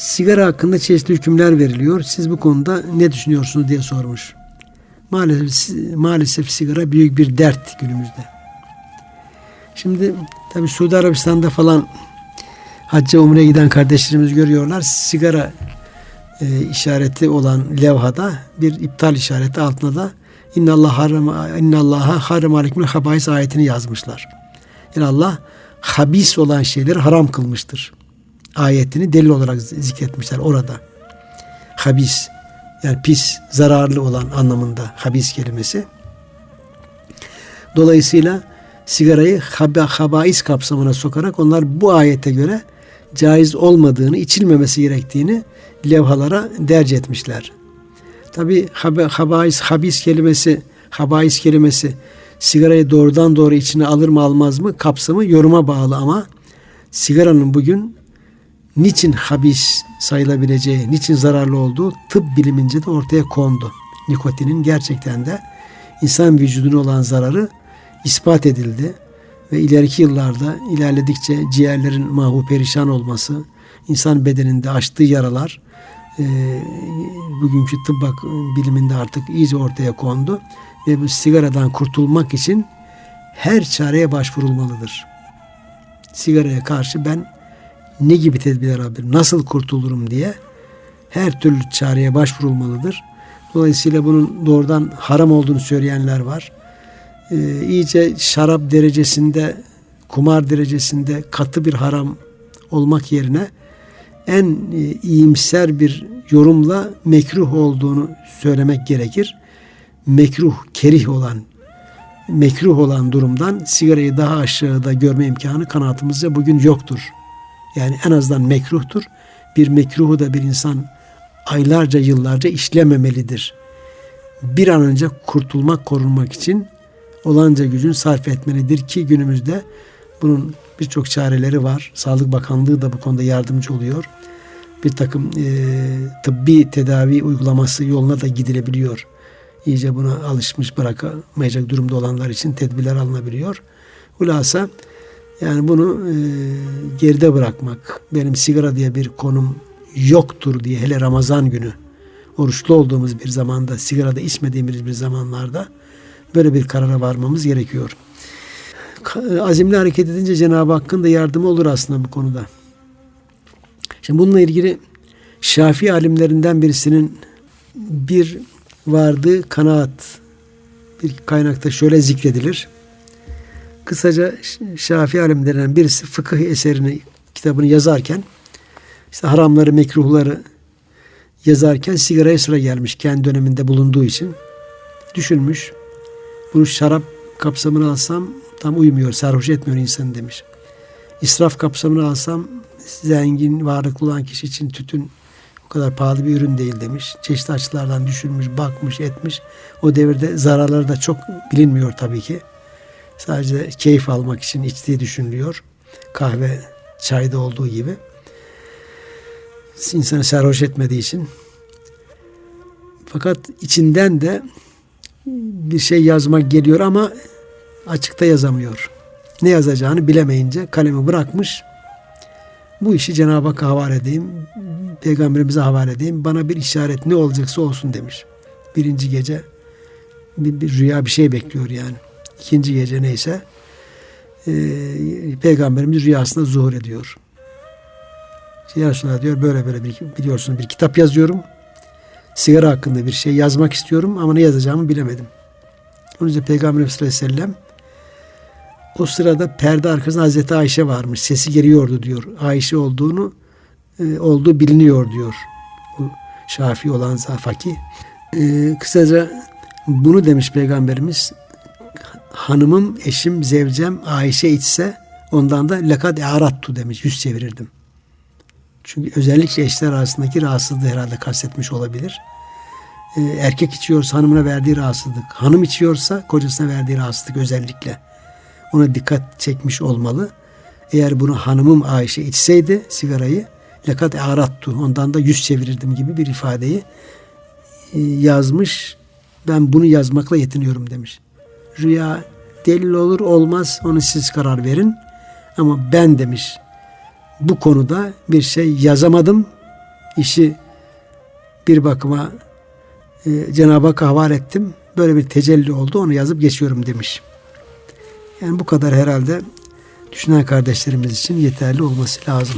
sigara hakkında çeşitli hükümler veriliyor. Siz bu konuda ne düşünüyorsunuz diye sormuş. Maalesef, maalesef sigara büyük bir dert günümüzde. Şimdi tabi Suudi Arabistan'da falan hacca umreye giden kardeşlerimiz görüyorlar. Sigara e, işareti olan levhada bir iptal işareti altında da İnna Allah haram inna Allaha haram aleyküm habais ayetini yazmışlar. Yani Allah habis olan şeyleri haram kılmıştır. Ayetini delil olarak zikretmişler orada. Habis yani pis, zararlı olan anlamında habis kelimesi. Dolayısıyla sigarayı haba, habais kapsamına sokarak onlar bu ayete göre caiz olmadığını, içilmemesi gerektiğini levhalara derc etmişler. Tabi habais, habis kelimesi, habais kelimesi sigarayı doğrudan doğru içine alır mı almaz mı kapsamı yoruma bağlı ama sigaranın bugün niçin habis sayılabileceği, niçin zararlı olduğu tıp bilimince de ortaya kondu. Nikotinin gerçekten de insan vücuduna olan zararı ispat edildi ve ileriki yıllarda ilerledikçe ciğerlerin mahvu perişan olması, insan bedeninde açtığı yaralar e, bugünkü tıp biliminde artık iyice ortaya kondu ve bu sigaradan kurtulmak için her çareye başvurulmalıdır. Sigaraya karşı ben ne gibi tedbirler alabilirim, nasıl kurtulurum diye her türlü çareye başvurulmalıdır. Dolayısıyla bunun doğrudan haram olduğunu söyleyenler var. Ee, iyice şarap derecesinde, kumar derecesinde katı bir haram olmak yerine en e, iyimser bir yorumla mekruh olduğunu söylemek gerekir. Mekruh, kerih olan, mekruh olan durumdan sigarayı daha aşağıda görme imkanı kanaatimizce bugün yoktur. Yani en azından mekruhtur. Bir mekruhu da bir insan aylarca yıllarca işlememelidir. Bir an önce kurtulmak, korunmak için olanca gücün sarf etmelidir ki günümüzde bunun birçok çareleri var. Sağlık Bakanlığı da bu konuda yardımcı oluyor. Bir takım e, tıbbi tedavi uygulaması yoluna da gidilebiliyor. İyice buna alışmış bırakamayacak durumda olanlar için tedbirler alınabiliyor. Hulasa yani bunu e, geride bırakmak, benim sigara diye bir konum yoktur diye hele Ramazan günü oruçlu olduğumuz bir zamanda, sigarada içmediğimiz bir zamanlarda böyle bir karara varmamız gerekiyor. Azimli hareket edince Cenab-ı Hakk'ın da yardımı olur aslında bu konuda. Şimdi bununla ilgili Şafii alimlerinden birisinin bir vardığı kanaat bir kaynakta şöyle zikredilir. Kısaca Şafii alimlerinden birisi fıkıh eserini kitabını yazarken işte haramları, mekruhları yazarken sigaraya sıra gelmiş kendi döneminde bulunduğu için. Düşünmüş. Bunu şarap kapsamına alsam tam uymuyor, sarhoş etmiyor insan demiş. İsraf kapsamına alsam zengin, varlıklı olan kişi için tütün o kadar pahalı bir ürün değil demiş. Çeşitli açılardan düşünmüş, bakmış, etmiş. O devirde zararları da çok bilinmiyor tabii ki. Sadece keyif almak için içtiği düşünülüyor. Kahve, çayda olduğu gibi. İnsanı sarhoş etmediği için. Fakat içinden de bir şey yazmak geliyor ama açıkta yazamıyor. Ne yazacağını bilemeyince kalemi bırakmış. Bu işi Cenab-ı Hakk'a havale edeyim, Peygamberimize havale edeyim. Bana bir işaret ne olacaksa olsun demiş. Birinci gece bir, bir rüya bir şey bekliyor yani. İkinci gece neyse e, Peygamberimiz rüyasında zuhur ediyor. Ya Resulallah diyor böyle böyle bir, biliyorsun bir kitap yazıyorum. Sigara hakkında bir şey yazmak istiyorum ama ne yazacağımı bilemedim. Onun için Peygamberimiz sallallahu aleyhi ve sellem o sırada perde arkasında Hazreti Ayşe varmış. Sesi geliyordu diyor. Ayşe olduğunu e, olduğu biliniyor diyor. Bu Şafi olan Zafaki. E, kısaca bunu demiş Peygamberimiz. Hanımım, eşim, zevcem Ayşe içse ondan da lekad arattu demiş. Yüz çevirirdim. Çünkü özellikle eşler arasındaki rahatsızlığı herhalde kastetmiş olabilir. E, erkek içiyorsa hanımına verdiği rahatsızlık, hanım içiyorsa kocasına verdiği rahatsızlık özellikle ona dikkat çekmiş olmalı. Eğer bunu hanımım Ayşe içseydi sigarayı lekat arattu ondan da yüz çevirirdim gibi bir ifadeyi e, yazmış. Ben bunu yazmakla yetiniyorum demiş. Rüya delil olur olmaz onu siz karar verin. Ama ben demiş bu konuda bir şey yazamadım işi bir bakıma e, Cenab-ı Hakk'a havale ettim. Böyle bir tecelli oldu onu yazıp geçiyorum demiş. Yani bu kadar herhalde düşünen kardeşlerimiz için yeterli olması lazım.